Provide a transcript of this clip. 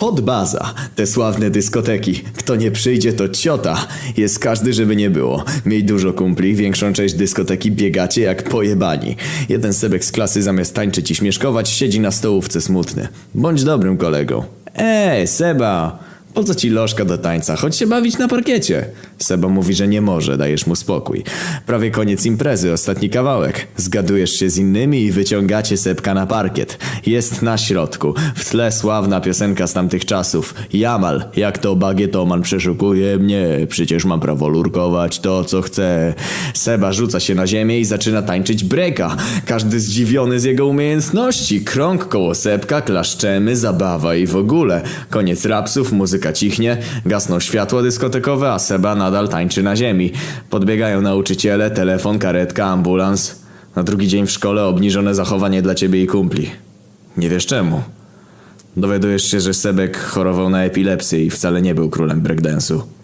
Podbaza, te sławne dyskoteki. Kto nie przyjdzie, to ciota. Jest każdy, żeby nie było. Miej dużo kumpli, większą część dyskoteki biegacie jak pojebani. Jeden sebek z klasy zamiast tańczyć i śmieszkować siedzi na stołówce smutny. Bądź dobrym kolegą. Ej, Seba! Po co ci lożka do tańca? Chodź się bawić na parkiecie. Seba mówi, że nie może, dajesz mu spokój. Prawie koniec imprezy, ostatni kawałek. Zgadujesz się z innymi i wyciągacie Sebka na parkiet. Jest na środku. W tle sławna piosenka z tamtych czasów. Jamal, jak to bagietoman przeszukuje mnie. Przecież mam prawo lurkować to, co chcę. Seba rzuca się na ziemię i zaczyna tańczyć breka. Każdy zdziwiony z jego umiejętności. Krąg koło Sebka, klaszczemy, zabawa i w ogóle. Koniec rapsów, muzyka cichnie, gasną światła dyskotekowe, a Seba nadal tańczy na ziemi. Podbiegają nauczyciele, telefon, karetka, ambulans. Na drugi dzień w szkole obniżone zachowanie dla ciebie i kumpli. Nie wiesz czemu. Dowiadujesz się, że Sebek chorował na epilepsję i wcale nie był królem breakdance'u.